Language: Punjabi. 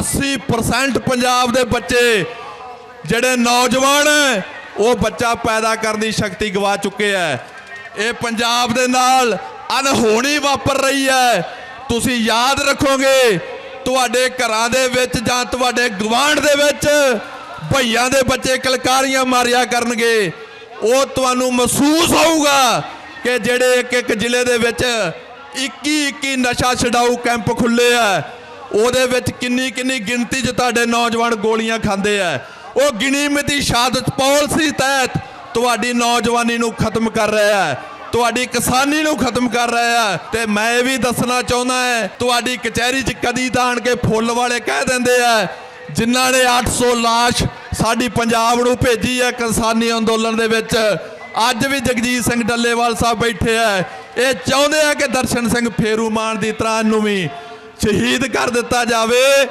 80% ਪੰਜਾਬ ਦੇ ਬੱਚੇ ਜਿਹੜੇ ਨੌਜਵਾਨ ਉਹ ਬੱਚਾ ਪੈਦਾ ਕਰਨ ਦੀ ਸ਼ਕਤੀ ਗਵਾ ਚੁੱਕੇ ਹੈ। ਇਹ ਪੰਜਾਬ ਦੇ ਨਾਲ ਅਨਹੋਣੀ ਵਾਪਰ ਰਹੀ ਹੈ। ਤੁਸੀਂ ਯਾਦ ਰੱਖੋਗੇ, ਤੁਹਾਡੇ ਘਰਾਂ ਦੇ ਵਿੱਚ ਜਾਂ ਤੁਹਾਡੇ ਗਵਾਂਢ ਦੇ ਵਿੱਚ ਭਈਆਂ ਦੇ ਬੱਚੇ ਕਲਕਾਰੀਆਂ ਮਾਰਿਆ ਕਰਨਗੇ। ਉਹ ਤੁਹਾਨੂੰ ਮਹਿਸੂਸ ਹੋਊਗਾ ਕਿ ਜਿਹੜੇ ਇੱਕ ਇੱਕ ਜ਼ਿਲ੍ਹੇ ਦੇ ਵਿੱਚ 21 21 ਨਸ਼ਾ ਛਡਾਊ ਕੈਂਪ ਖੁੱਲੇ ਆ ਉਹਦੇ ਵਿੱਚ ਕਿੰਨੀ ਕਿੰਨੀ ਗਿਣਤੀ 'ਚ ਤੁਹਾਡੇ ਨੌਜਵਾਨ ਗੋਲੀਆਂ ਖਾਂਦੇ ਆ। ਉਹ ਗਿਣੀ ਮਿਤੀ ਸ਼ਹਾਦਤ ਪਾਲਿਸੀ ਤਹਿਤ ਤੁਹਾਡੀ ਨੌਜਵਾਨੀ ਨੂੰ ਖਤਮ ਕਰ ਰਿਹਾ ਹੈ। ਤੁਹਾਡੀ ਕਿਸਾਨੀ ਨੂੰ ਖਤਮ ਕਰ ਰਿਹਾ ਹੈ। ਤੇ ਮੈਂ ਇਹ ਵੀ ਦੱਸਣਾ ਚਾਹੁੰਦਾ ਹੈ, ਤੁਹਾਡੀ ਕਚਹਿਰੀ 'ਚ ਕਦੀ ਤਾਂ ਆਣ ਕੇ ਫੁੱਲ ਵਾਲੇ ਕਹਿ ਦਿੰਦੇ ਆ, ਜਿਨ੍ਹਾਂ ਨੇ 800 ਲਾਸ਼ ਸਾਡੀ ਪੰਜਾਬ ਨੂੰ ਭੇਜੀ ਹੈ ਕਿਸਾਨੀ ਅੰਦੋਲਨ ਦੇ ਵਿੱਚ। ਅੱਜ ਵੀ ਜਗਜੀਤ ਸਿੰਘ ਡੱਲੇਵਾਲ ਸਾਹਿਬ ਬੈਠੇ ਆ। ਇਹ ਚਾਹੁੰਦੇ ਆ ਕਿ ਦਰਸ਼ਨ ਸਿੰਘ ਫੇਰੂ ਮਾਨ ਦੀ ਤਰ੍ਹਾਂ ਨੂੰ ਵੀ ਸ਼ਹੀਦ ਕਰ ਦਿੱਤਾ ਜਾਵੇ।